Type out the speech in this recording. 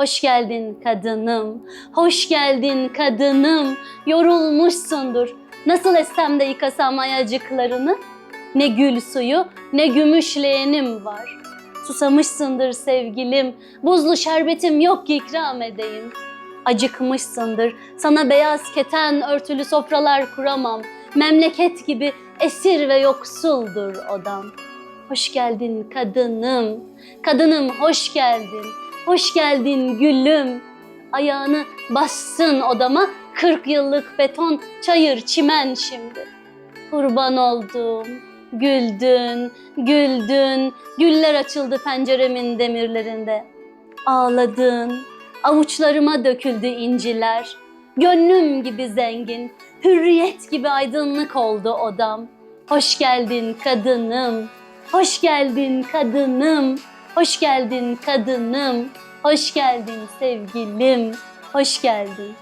Hoş geldin kadınım, hoş geldin kadınım. Yorulmuşsundur. Nasıl essem de yıkasam ayacıklarını? Ne gül suyu, ne gümüş leğenim var. Susamışsındır sevgilim, buzlu şerbetim yok ki ikram edeyim. Acıkmışsındır, sana beyaz keten örtülü sofralar kuramam. Memleket gibi esir ve yoksuldur odam. Hoş geldin kadınım, kadınım hoş geldin. Hoş geldin gülüm. Ayağını bassın odama, 40 yıllık beton, çayır, çimen şimdi. Kurban oldum, güldün, güldün, güller açıldı penceremin demirlerinde. Ağladın, avuçlarıma döküldü inciler. Gönlüm gibi zengin, hürriyet gibi aydınlık oldu odam. Hoş geldin kadınım, hoş geldin kadınım, hoş geldin kadınım, hoş geldin sevgilim, hoş geldin.